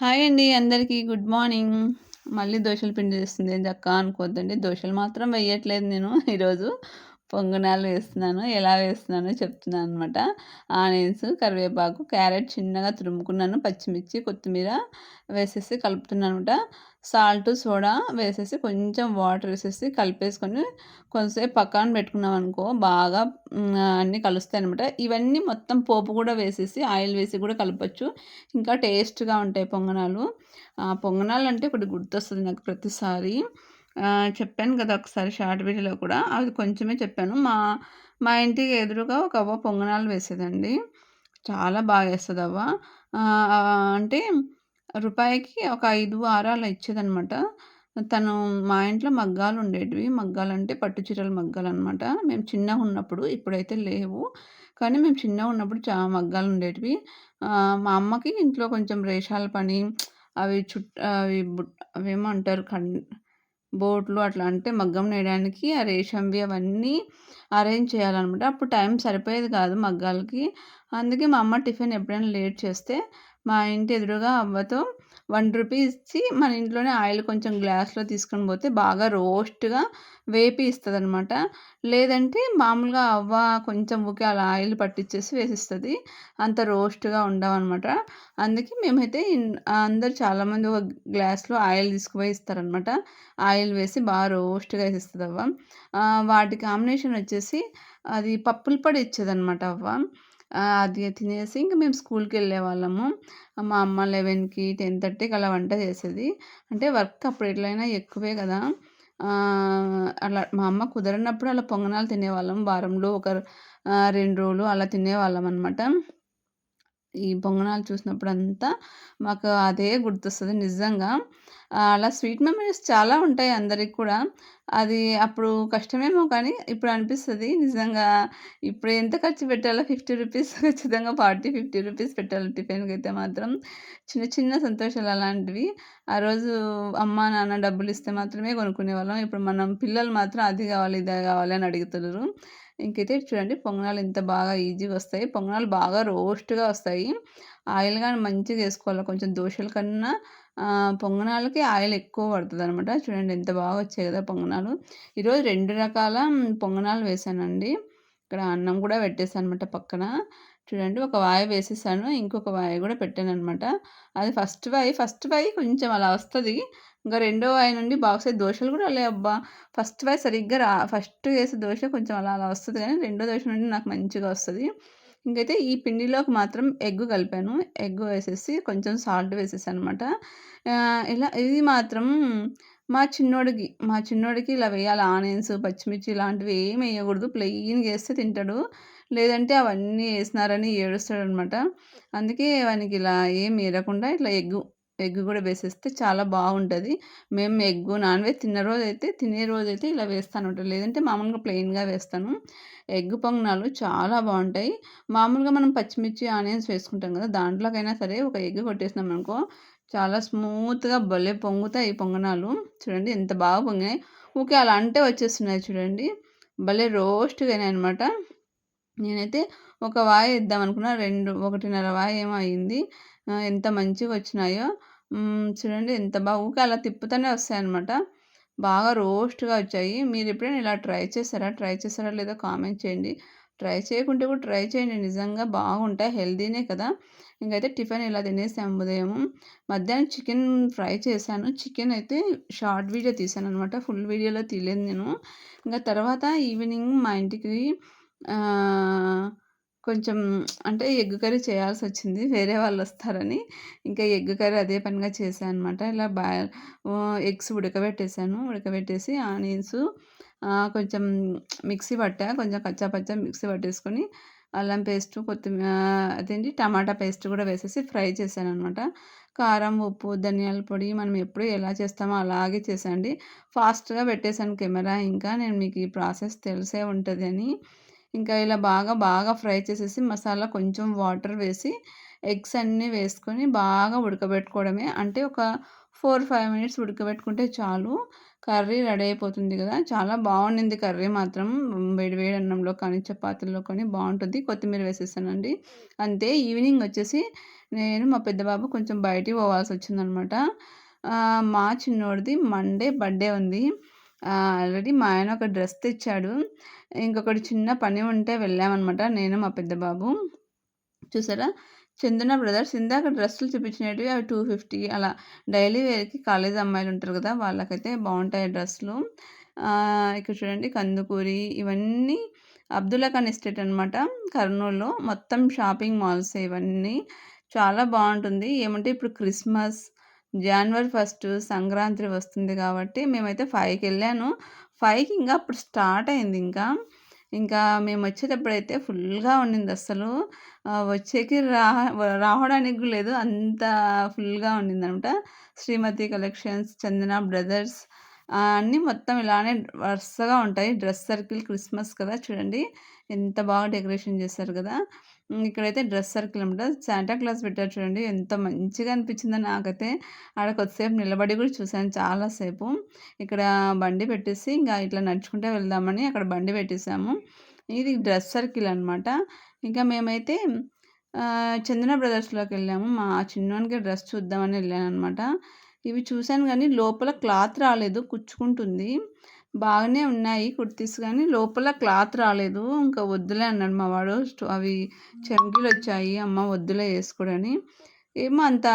Hi అండి అందరికీ. Good morning. మళ్ళీ దోశల పిండి వేస్తుంది అక్క? అనుకోద్దండి దోశలు మాత్రం వేయట్లేదు నేను ఈరోజు. పొంగనాలు వేస్తున్నాను ఎలా వేస్తున్నానో చెప్తున్నాను అనమాట ఆనియన్స్ కరివేపాకు క్యారెట్ చిన్నగా తురుముకున్నాను పచ్చిమిర్చి కొత్తిమీర వేసేసి కలుపుతున్నాను అనమాట సాల్ట్ సోడా వేసేసి కొంచెం వాటర్ వేసేసి కలిపేసుకొని కొంతసేపు పక్కన పెట్టుకున్నాం అనుకో బాగా అన్నీ కలుస్తాయి అనమాట ఇవన్నీ మొత్తం పోపు కూడా వేసేసి ఆయిల్ వేసి కూడా కలపచ్చు. ఇంకా టేస్ట్గా ఉంటాయి పొంగనాలు. పొంగనాలు అంటే ఒకటి గుర్తొస్తుంది నాకు ప్రతిసారి. చెప్పాను కదా ఒకసారి షార్ట్ వీడియోలో కూడా. అది కొంచెమే చెప్పాను. మా మా ఇంటికి ఎదురుగా ఒక అవ్వ పొంగనాలు వేసేదండి. చాలా బాగా వేస్తుంది అవ్వ. అంటే రూపాయికి ఒక ఐదు ఆరు అలా ఇచ్చేదనమాట తను మా ఇంట్లో మగ్గాలు ఉండేటివి. మగ్గాలు అంటే పట్టు చీరల మగ్గాలు అనమాట మేము చిన్నగా ఉన్నప్పుడు ఇప్పుడైతే లేవు. కానీ మేము చిన్నగా ఉన్నప్పుడు చాలా మగ్గాలు ఉండేటివి. మా అమ్మకి ఇంట్లో కొంచెం రేషాల పని అవి చుట్ అవి అవి ఏమంటారు కన్ బోట్లు అట్లా అంటే మగ్గం నేయడానికి ఆ రేషంవి అవన్నీ అరేంజ్ చేయాలన్నమాట. అప్పుడు టైం సరిపోయేది కాదు మగ్గాలకి. అందుకే మా అమ్మ టిఫిన్ ఎప్పుడైనా లేట్ చేస్తే మా ఇంటి ఎదురుగా అవ్వతో వన్ రూపీ ఇచ్చి మన ఇంట్లోనే ఆయిల్ కొంచెం గ్లాస్లో తీసుకొని పోతే బాగా రోస్ట్గా వేపి ఇస్తుంది అనమాట లేదంటే మామూలుగా అవ్వ కొంచెం ఊకే అలా ఆయిల్ పట్టించేసి వేసిస్తుంది. అంత రోస్ట్గా ఉండవన్నమాట. అందుకే మేమైతే అందరు చాలామంది ఒక గ్లాస్లో ఆయిల్ తీసుకుపోయి ఇస్తారనమాట ఆయిల్ వేసి బాగా రోస్ట్గా వేసిస్తుంది అవ్వ. వాటి కాంబినేషన్ వచ్చేసి అది పప్పుల పొడి ఇచ్చేదనమాట అవ్వ. అది తినేసి ఇంక మేము స్కూల్కి వెళ్ళే వాళ్ళము మా అమ్మ లెవెన్కి టెన్ థర్టీకి అలా వంట చేసేది. అంటే వర్క్ అప్పుడు ఎట్లయినా ఎక్కువే కదా. అలా మా అమ్మ కుదరనప్పుడు అలా పొంగనాలు తినేవాళ్ళం. వారంలో ఒక రెండు రోజులు అలా తినేవాళ్ళం అనమాట ఈ పొంగనాలు చూసినప్పుడు అంతా మాకు అదే గుర్తొస్తుంది నిజంగా. అలా స్వీట్ మెమరీస్ చాలా ఉంటాయి అందరికి కూడా. అది అప్పుడు కష్టమేమో కానీ ఇప్పుడు అనిపిస్తుంది. నిజంగా ఇప్పుడు ఎంత ఖర్చు పెట్టాలో ఫిఫ్టీ రూపీస్ ఖచ్చితంగా ఫార్టీ ఫిఫ్టీ రూపీస్ పెట్టాలి టిఫిన్కి అయితే మాత్రం. చిన్న చిన్న సంతోషాలు అలాంటివి. ఆ రోజు అమ్మ నాన్న డబ్బులు ఇస్తే మాత్రమే కొనుక్కునే వాళ్ళం. ఇప్పుడు మనం పిల్లలు మాత్రం అది కావాలి ఇది కావాలి అని అడుగుతున్నారు. ఇంకైతే చూడండి పొంగనాలు ఎంత బాగా ఈజీగా వస్తాయి. పొంగనాలు బాగా రోస్ట్గా వస్తాయి. ఆయిల్ కానీ మంచిగా వేసుకోవాలి. కొంచెం దోశల కన్నా పొంగనాలకి ఆయిల్ ఎక్కువ పడుతుంది అనమాట చూడండి ఎంత బాగా వచ్చాయి కదా పొంగనాలు. ఈరోజు రెండు రకాల పొంగనాలు వేసానండి. ఇక్కడ అన్నం కూడా పెట్టేసాను అనమాట పక్కన. చూడండి ఒక వాయి వేసేసాను ఇంకొక వాయి కూడా పెట్టాను అనమాట అది ఫస్ట్ వాయి ఫస్ట్ వాయి కొంచెం అలా వస్తుంది. ఇంకా రెండో వాయి నుండి బాక్స్ దోశలు కూడా అలా అబ్బా. ఫస్ట్ వాయి సరిగ్గా రా ఫస్ట్ వేసే దోశ కొంచెం అలా అలా వస్తుంది కానీ రెండో దోశ నుండి నాకు మంచిగా వస్తుంది. ఇంకైతే ఈ పిండిలోకి మాత్రం ఎగ్ కలిపాను. ఎగ్ వేసేసి కొంచెం సాల్ట్ వేసేసాను అనమాట ఇలా ఇది మాత్రం మా చిన్నోడికి మా చిన్నోడికి ఇలా వేయాలి. ఆనియన్స్ పచ్చిమిర్చి ఇలాంటివి ఏమి వేయకూడదు. ప్లెయిన్గా వేస్తే తింటాడు. లేదంటే అవన్నీ వేసినారని ఏడుస్తాడు అనమాట అందుకే వానికి ఇలా ఏం వేయకుండా ఇట్లా ఎగ్గు ఎగ్ కూడా వేసేస్తే చాలా బాగుంటుంది. మేము ఎగ్ నాన్ వెజ్ తిన్న రోజు అయితే తినే రోజు అయితే ఇలా వేస్తాను లేదంటే మామూలుగా ప్లెయిన్గా వేస్తాను. ఎగ్ పొంగనాలు చాలా బాగుంటాయి. మామూలుగా మనం పచ్చిమిర్చి ఆనియన్స్ వేసుకుంటాం కదా దాంట్లోకైనా సరే ఒక ఎగ్ కొట్టేసినాం అనుకో చాలా స్మూత్గా భలే పొంగుతాయి పొంగనాలు. చూడండి ఎంత బాగా పొంగినాయి. ఊకే అలా అంటే వచ్చేస్తున్నాయి చూడండి. భలే రోస్ట్గా అనమాట నేనైతే ఒక వాయి ఇద్దాం అనుకున్నా. రెండు ఒకటిన్నర వాయి ఏమో అయింది. ఎంత మంచిగా వచ్చినాయో. చూడండి ఎంత బాగా అలా తిప్పుతూనే వస్తాయన్నమాట. బాగా రోస్ట్గా వచ్చాయి. మీరు ఎప్పుడైనా ఇలా ట్రై చేస్తారా ట్రై చేస్తారా లేదో కామెంట్ చేయండి. ట్రై చేయకుంటే కూడా ట్రై చేయండి. నిజంగా బాగుంటాయి. హెల్దీనే కదా. ఇంకైతే టిఫిన్ ఇలా తినేసాం ఉదయం. మధ్యాహ్నం చికెన్ ఫ్రై చేశాను. చికెన్ అయితే షార్ట్ వీడియో తీసాను అనమాట ఫుల్ వీడియోలో తీయలేదు నేను. ఇంకా తర్వాత ఈవినింగ్ మా ఇంటికి కొంచెం అంటే ఎగ్ కర్రీ చేయాల్సి వచ్చింది వేరే వాళ్ళు వస్తారని ఇంకా ఎగ్ కర్రీ అదే పనిగా చేశాను అనమాట ఇలా బా ఎగ్స్ ఉడకబెట్టేసాను ఉడకబెట్టేసి ఆనియన్స్ కొంచెం మిక్సీ పట్టా కొంచెం కచ్చా పచ్చా మిక్సీ పట్టేసుకొని అల్లం పేస్ట్ కొత్తిమీర అదేంటి? టమాటా పేస్ట్ కూడా వేసేసి ఫ్రై చేశాను అనమాట కారం ఉప్పు ధనియాల పొడి మనం ఎప్పుడు ఎలా చేస్తామో అలాగే చేసండి ఫాస్ట్గా పెట్టేశాను కెమెరా ఇంకా. నేను మీకు ఈ ప్రాసెస్ తెలిసే ఉంటుంది అని ఇంకా ఇలా బాగా బాగా ఫ్రై చేసేసి మసాలా కొంచెం వాటర్ వేసి ఎగ్స్ అన్నీ వేసుకొని బాగా ఉడకబెట్టుకోవడమే. అంటే ఒక ఫోర్ ఫైవ్ మినిట్స్ ఉడకబెట్టుకుంటే చాలు. కర్రీ రెడీ అయిపోతుంది కదా. చాలా బాగుండింది కర్రీ మాత్రం. వేడి వేడి అన్నంలో కానీ చపాతీల్లో కానీ బాగుంటుంది. కొత్తిమీర వేసేసానండి. అంతే ఈవినింగ్ వచ్చేసి నేను మా పెద్ద బాబు కొంచెం బయటికి పోవాల్సి వచ్చిందనమాట. మా చిన్నోడిది మండే బర్త్డే ఉంది. ఆల్రెడీ మా ఆయన ఒక డ్రెస్ తెచ్చాడు. ఇంకొకటి చిన్న పని ఉంటే వెళ్ళామన్నమాట నేను మా పెద్ద బాబు. చూసారా? చందన బ్రదర్స్ ఇందాక డ్రెస్సులు చూపించినవి అవి టూ ఫిఫ్టీ అలా. డైలీ వేర్కి కాలేజ్ అమ్మాయిలు ఉంటారు కదా వాళ్ళకైతే బాగుంటాయి డ్రెస్సులు. ఇక్కడ చూడండి కందుకూరి ఇవన్నీ అబ్దుల్లా ఖాన్ ఎస్టేట్ అనమాట కర్నూలులో మొత్తం షాపింగ్ మాల్స్ ఇవన్నీ. చాలా బాగుంటుంది. ఏమంటే ఇప్పుడు క్రిస్మస్ జనవరి ఫస్ట్ సంక్రాంతి వస్తుంది కాబట్టి మేమైతే ఫైవ్కి వెళ్ళాను. ఫైవ్కి ఇంకా అప్పుడు స్టార్ట్ అయింది ఇంకా. ఇంకా మేము వచ్చేటప్పుడైతే ఫుల్గా ఉండింది అసలు వచ్చేకి రా రావడానికి లేదు అంత ఫుల్గా ఉండిందనమాట శ్రీమతి కలెక్షన్స్ చందన బ్రదర్స్ అన్నీ మొత్తం ఇలానే వరుసగా ఉంటాయి. డ్రెస్ సర్కిల్ క్రిస్మస్ కదా చూడండి. ఎంత బాగా డెకరేషన్ చేశారు కదా. ఇక్కడైతే డ్రెస్ సర్కిల్ అనమాట శాంటా క్లాస్ పెట్టారు చూడండి. ఎంత మంచిగా అనిపించిందో నాకైతే. ఆడ కొద్దిసేపు నిలబడి కూడా చూశాను చాలాసేపు ఇక్కడ బండి పెట్టేసి ఇంకా ఇట్లా నడుచుకుంటే వెళ్దామని అక్కడ బండి పెట్టేసాము ఇది డ్రెస్ సర్కిల్ అనమాట ఇంకా మేమైతే చందన బ్రదర్స్లోకి వెళ్ళాము. మా చిన్నోనికి డ్రెస్ చూద్దామని వెళ్ళాను అనమాట ఇవి చూశాను కానీ లోపల క్లాత్ రాలేదు. కుచ్చుకుంటుంది. బాగానే ఉన్నాయి కుర్తీస్ కానీ లోపల క్లాత్ రాలేదు. ఇంకా వద్దులే అన్నాడు మా వాడు. అవి చెంకీలు వచ్చాయి. అమ్మ వద్దులే వేసుకోడని. ఏమో అంత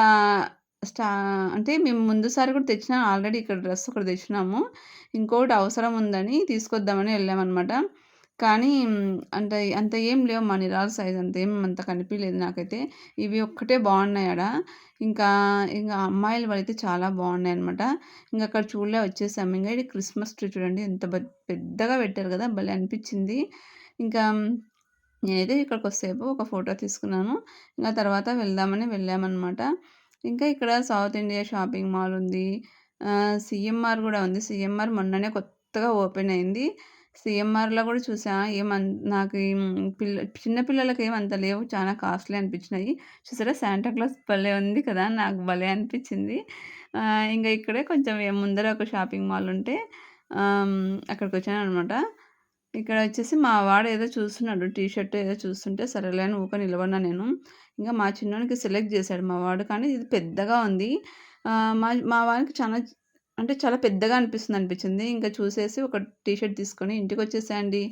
స్టా అంటే మేము ముందుసారి కూడా తెచ్చినా. ఆల్రెడీ ఇక్కడ డ్రెస్ ఒకటి తెచ్చినాము. ఇంకోటి అవసరం ఉందని తీసుకొద్దామని వెళ్ళామన్నమాట. కానీ అంత అంత ఏం లేవు మా నిరాల సైజ్ అంత ఏం అంత కనిపించలేదు నాకైతే. ఇవి ఒక్కటే బాగున్నాయి ఆడ ఇంకా ఇంకా అమ్మాయిలు అయితే చాలా బాగున్నాయి అనమాట ఇంకా అక్కడ చూడలే వచ్చేసాము ఇంకా ఇది క్రిస్మస్ ట్రీ చూడండి ఎంత పెద్దగా పెట్టారు కదా భలే అనిపించింది. ఇంకా నేనైతే ఇక్కడికి వస్తేపు ఒక ఫోటో తీసుకున్నాను. ఇంకా తర్వాత వెళ్దామని వెళ్ళామన్నమాట. ఇంకా ఇక్కడ సౌత్ ఇండియా షాపింగ్ మాల్ ఉంది. సిఎంఆర్ కూడా ఉంది. సిఎంఆర్ మొన్ననే కొత్తగా ఓపెన్ అయింది. సిఎంఆర్లో కూడా చూసా. ఏమన్ నాకు పిల్ల చిన్నపిల్లలకి ఏమంత లేవు. చాలా కాస్ట్లీ అనిపించినాయి. చూసారా? శాంటాక్లాస్ భలే ఉంది కదా? నాకు భలే అనిపించింది. ఇంకా ఇక్కడే కొంచెం ముందర ఒక షాపింగ్ మాల్ ఉంటే అక్కడికి వచ్చాను అనమాట ఇక్కడ వచ్చేసి మా వాడు ఏదో చూస్తున్నాడు. టీ షర్ట్ ఏదో చూస్తుంటే సరేలే అని ఊక నిలబడినా నేను. ఇంకా మా చిన్నోనికి సెలెక్ట్ చేశాడు మా వాడు. కానీ ఇది పెద్దగా ఉంది. మా మా వాడికి చాలా అంటే చాలా పెద్దగా అనిపిస్తుంది అనిపించింది. ఇంకా చూసేసి ఒక టీ షర్ట్ తీసుకొని ఇంటికి వచ్చేసాయండి